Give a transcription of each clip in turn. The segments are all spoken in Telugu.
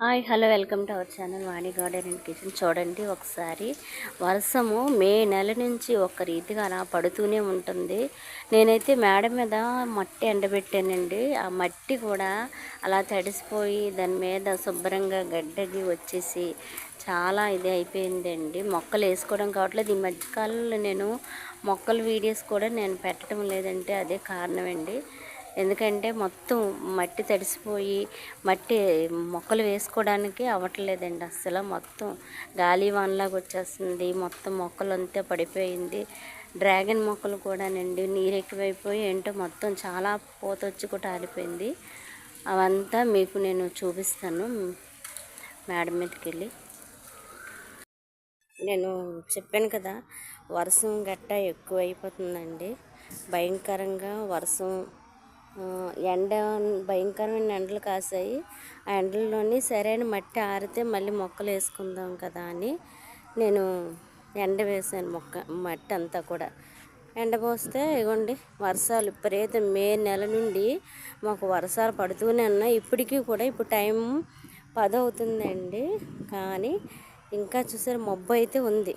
Hi hello welcome to our channel Vani garden and kitchen. చూడండి ఒకసారి వర్షము మే నెల నుంచి ఒక రీతిగా అలా పడుతూనే ఉంటుంది. నేనైతే మేడ మీద మట్టి ఎండబెట్టానండి. ఆ మట్టి కూడా అలా తడిసిపోయి దాని మీద శుభ్రంగా గడ్డగి వచ్చేసి చాలా ఇది అయిపోయిందండి. మొక్కలు వేసుకోవడం కావట్లేదు. ఈ మధ్యకాలంలో నేను మొక్కల వీడియోస్ కూడా నేను పెట్టడం లేదంటే అదే కారణం అండి ఎందుకంటే మొత్తం మట్టి తడిసిపోయి మట్టి మొక్కలు వేసుకోవడానికి అవ్వట్లేదండి అస్సలు. మొత్తం గాలి వానలాగా వచ్చేస్తుంది. మొత్తం మొక్కలు అంతా పడిపోయింది. డ్రాగన్ మొక్కలు కూడానండి నీరు ఎక్కువైపోయి ఏంటో మొత్తం చాలా పూత వచ్చి కూడా ఆరిపోయింది. అవంతా మీకు నేను చూపిస్తాను మేడం మీదకి వెళ్ళి నేను చెప్పాను కదా వర్షం గట్ట ఎక్కువ అయిపోతుందండి భయంకరంగా వర్షం ఎండ భయంకరమైన ఎండలు కాసాయి. ఆ ఎండల్లోని సరైన మట్టి ఆరితే మళ్ళీ మొక్కలు వేసుకుందాం కదా అని నేను ఎండ వేసాను మొక్క మట్టి అంతా కూడా. ఎండ పోస్తే ఇగోండి వర్షాలు విపరీతం. మే నెల నుండి మాకు వర్షాలు పడుతూనే ఉన్నాయి. ఇప్పటికీ కూడా ఇప్పుడు టైం పది అవుతుందండి కానీ ఇంకా చూసారు మబ్బు అయితే ఉంది.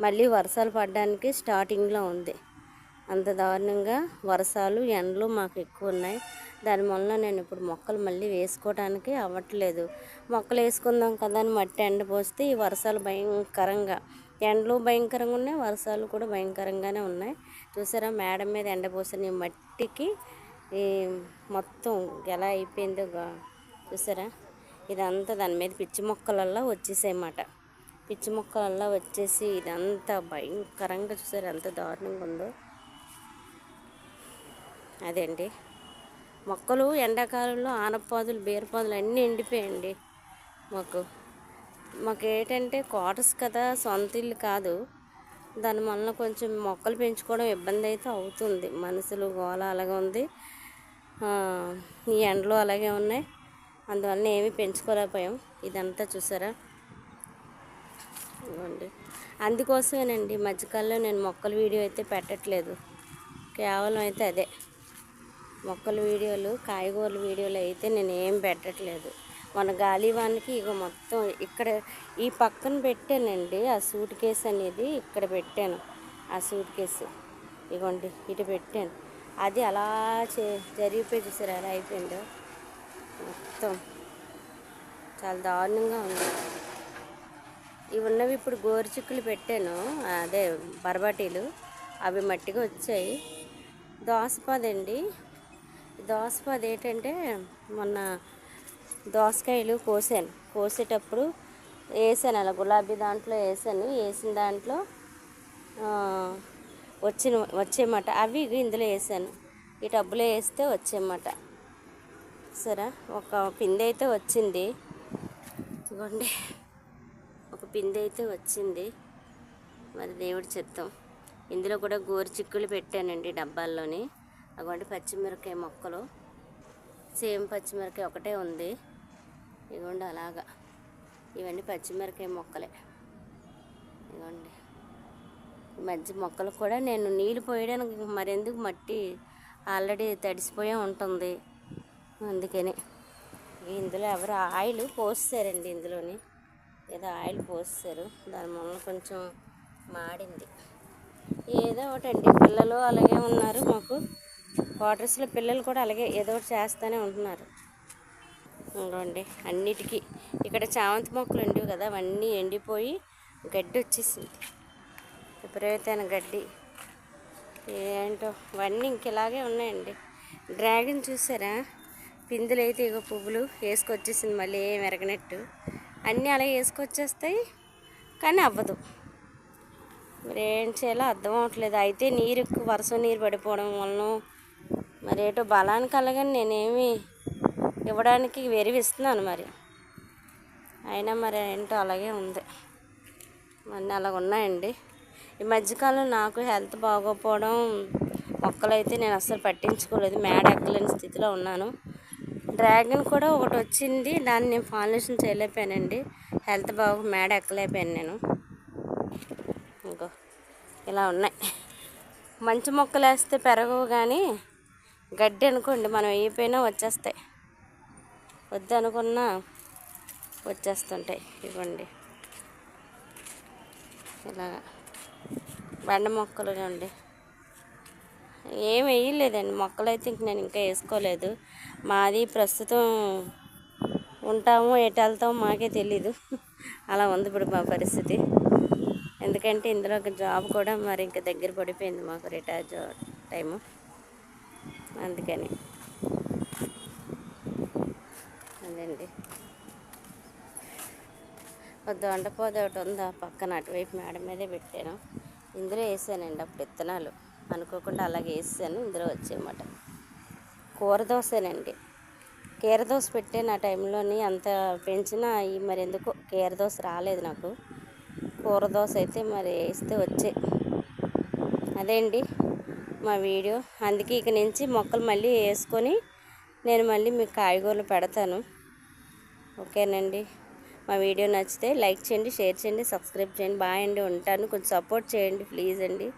మళ్ళీ వర్షాలు పడడానికి స్టార్టింగ్లో ఉంది. అంత దారుణంగా వర్షాలు ఎండలు మాకు ఎక్కువ ఉన్నాయి. దానివల్ల నేను ఇప్పుడు మొక్కలు మళ్ళీ వేసుకోవడానికి అవ్వట్లేదు. మొక్కలు వేసుకుందాం కదా అని మట్టి ఎండ పోస్తే ఈ వర్షాలు భయంకరంగా. ఎండలు భయంకరంగా ఉన్నాయి వర్షాలు కూడా భయంకరంగానే ఉన్నాయి. చూసారా మేడం మీద ఎండ పోసిన ఈ మట్టికి ఈ మొత్తం ఎలా అయిపోయిందో చూసారా? ఇదంతా దాని మీద పిచ్చి మొక్కలల్లో వచ్చేసాయన్నమాట పిచ్చి మొక్కలల్లో వచ్చేసి ఇదంతా భయంకరంగా చూసారు ఎంత దారుణంగా ఉందో. అదే అండి మొక్కలు ఎండాకాలంలో ఆనపాదులు బీరపాదులు అన్నీ ఎండిపోయండి మాకు. మాకు ఏంటంటే క్వార్టర్స్ కదా సొంత ఇల్లు కాదు. దానివల్ల కొంచెం మొక్కలు పెంచుకోవడం ఇబ్బంది అయితే అవుతుంది. మనుషులు గోళ అలాగే ఉంది. ఈ ఎండలు అలాగే ఉన్నాయి. అందువల్ల ఏమీ పెంచుకోలేకపోయాం. ఇదంతా చూసారా? ఇవ్వండి. అందుకోసమేనండి మధ్యకాలంలో నేను మొక్కల వీడియో అయితే పెట్టట్లేదు. కేవలం అయితే అదే. మొక్కల వీడియోలు కాయగూరల వీడియోలు అయితే నేను ఏం పెట్టట్లేదు. మన గాలివానికి ఇక మొత్తం ఇక్కడ ఈ పక్కన పెట్టానండి. ఆ సూట్ కేసు అనేది ఇక్కడ పెట్టాను. ఆ సూట్ కేసు. ఇగోండి ఇటు పెట్టాను. అది అలా చే జరిగిపోయి చూసారు ఎలా అయిపోయిందో? మొత్తం చాలా దారుణంగా ఉంది. ఇవి ఉన్నవి ఇప్పుడు గోరుచిక్కులు పెట్టాను. అదే బరబాటీలు. అవి మట్టిగా వచ్చాయి. దోసపాదండి దోసపాది ఏంటంటే మొన్న దోసకాయలు కోసాను. కోసేటప్పుడు వేసాను అలా గులాబీ దాంట్లో వేసాను. వేసిన దాంట్లో వచ్చిన వచ్చేమాట. అవి ఇందులో వేసాను. ఈ టబ్బులో వేస్తే వచ్చేమాట. సరే ఒక పిండి అయితే వచ్చింది. ఇదిగోండి. ఒక పిండి అయితే వచ్చింది. మరి దేవుడి చెప్తాం. ఇందులో కూడా గోరు చిక్కులు పెట్టానండి డబ్బాల్లోని. అగోండి పచ్చిమిరకాయ మొక్కలు. సేమ్ పచ్చిమిరకాయ ఒకటే ఉంది. ఇదిగోండి అలాగా. ఇవన్నీ పచ్చిమిరకాయ మొక్కలే. ఇదిగోండి మధ్య మొక్కలు కూడా నేను నీళ్ళు పోయడానికి మరెందుకు మట్టి ఆల్రెడీ తడిసిపోయే ఉంటుంది. అందుకని. ఇందులో ఎవరు ఆయిల్ పోస్తారండి ఇందులోని. ఏదో ఆయిల్ పోస్తారు. దాని దానివల్ల కొంచెం మాడింది. ఏదో ఒకటండి. పిల్లలు అలాగే ఉన్నారు మాకు. క్వార్టర్స్లో పిల్లలు కూడా అలాగే ఏదో ఒకటి చేస్తూనే ఉంటున్నారు. ఇంకోండి అన్నిటికీ ఇక్కడ చామంతి మొక్కలు ఉండేవి కదా అవన్నీ ఎండిపోయి గడ్డి వచ్చేసింది. విపరీతమైన గడ్డి. ఏంటో అవన్నీ ఇంకెలాగే ఉన్నాయండి. డ్రాగన్ చూసారా? పిందులు అయితే ఇగో పువ్వులు వేసుకొచ్చేసింది మళ్ళీ ఏం ఎరగనట్టు. అన్నీ అలా వేసుకొచ్చేస్తాయి కానీ అవ్వదు. మరి ఏం చేయాలో అర్థం అవ్వట్లేదు అయితే నీరు ఎక్కువ వర్షం నీరు పడిపోవడం వలన మరి ఏటో బలానికి అలాగని నేనేమి ఇవ్వడానికి వెరివిస్తున్నాను మరి. అయినా మరి ఏంటో అలాగే ఉంది. మరి అలాగ ఉన్నాయండి. ఈ మధ్యకాలం నాకు హెల్త్ బాగోకపోవడం మొక్కలైతే నేను అస్సలు పట్టించుకోలేదు. మేడ ఎక్కలేని స్థితిలో ఉన్నాను. డ్రాగన్ కూడా ఒకటి వచ్చింది. దాన్ని నేను ఫాలినేషన్ చేయలేకపోయానండి. హెల్త్ బాగా మేడ ఎక్కలేకపోయాను నేను. ఇంకో ఇలా ఉన్నాయి. మంచి మొక్కలు వేస్తే పెరగవు కానీ గడ్డి అనుకోండి మనం వేయిపోయినా వచ్చేస్తాయి. వద్దు అనుకున్నా వచ్చేస్తుంటాయి. ఇవ్వండి. ఇలాగా. బండ మొక్కలు అండి ఏం వేయలేదండి. మొక్కలు అయితే ఇంక నేను ఇంకా వేసుకోలేదు. మాది ప్రస్తుతం ఉంటాము ఎటు వెళ్తామో మాకే తెలీదు. అలా ఉంది ఇప్పుడు మా పరిస్థితి. ఎందుకంటే ఇందులో ఒక జాబ్ కూడా మరి ఇంకా దగ్గర పడిపోయింది మాకు రిటైర్ జాబ్ టైము. అందుకని. అదండి. ఒక దొండపోద ఒకటి ఉందా పక్కన అటువైపు మేడ మీదే పెట్టాను. ఇందులో వేసానండి అప్పుడు విత్తనాలు. అనుకోకుండా అలాగే వేసాను. ఇందులో వచ్చేయమాట. కూర దోశనండి. కీర దోశ పెట్టాను ఆ టైంలోని అంత పెంచినా ఈ మరి ఎందుకో కీర దోశ రాలేదు నాకు. కూర దోశ అయితే మరి వేస్తే వచ్చాయి అదే అండి మా వీడియో. అందుకే ఇక నుంచి మొక్కలు మళ్ళీ వేసుకొని నేను మళ్ళీ మీకు కాయగూరలు పెడతాను. ఓకేనండి. మా వీడియో నచ్చితే లైక్ చేయండి షేర్ చేయండి సబ్స్క్రైబ్ చేయండి. బాగా అండి. ఉంటాను. కొంచెం సపోర్ట్ చేయండి ప్లీజ్ అండి.